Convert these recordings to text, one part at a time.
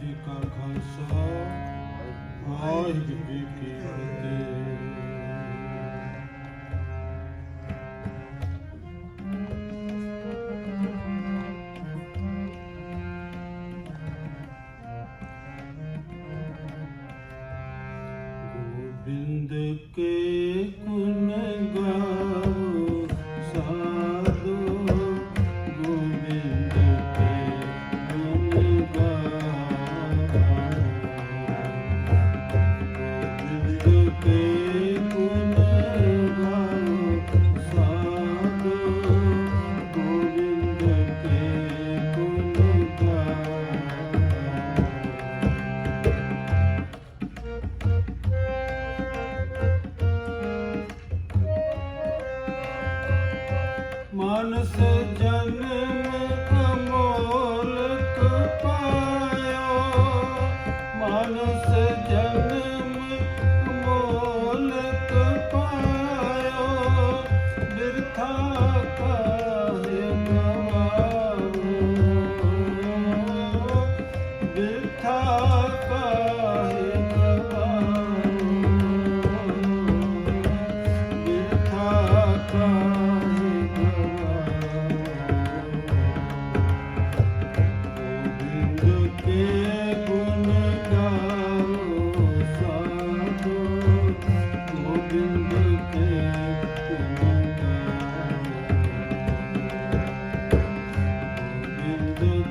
ਜੀ ਕਾ ਖਾਲਸਾ ਵਾਹਿਗੁਰੂ ਜੀ ਕੀ ਫਤਿਹ। ਗੋਬਿੰਦ ਕੇ ਮਾਨਸ ਜਨਮ ਅਮੋਲਕ ਪਾਇਓ ਮਾਨਸ ਜਨਮ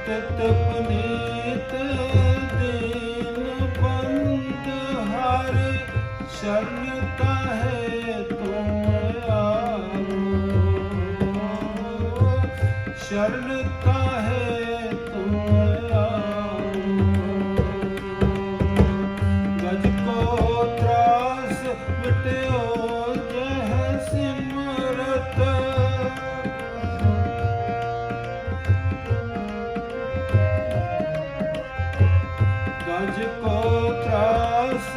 ਸਤਤ ਪਨੀਤ ਦੇਨ ਸ਼ਰਨ ਤਹਿ ਸ਼ਰਨ ਮੁਝ ਕੋ ਤਰਾਸ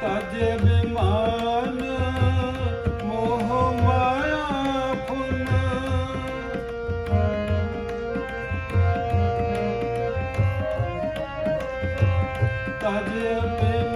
ਤਜ ਬਿਮਾਨ ਮੋਹ ਮਾਇਆ ਫੁਨ ਤਜ ਬਿਮਾਨ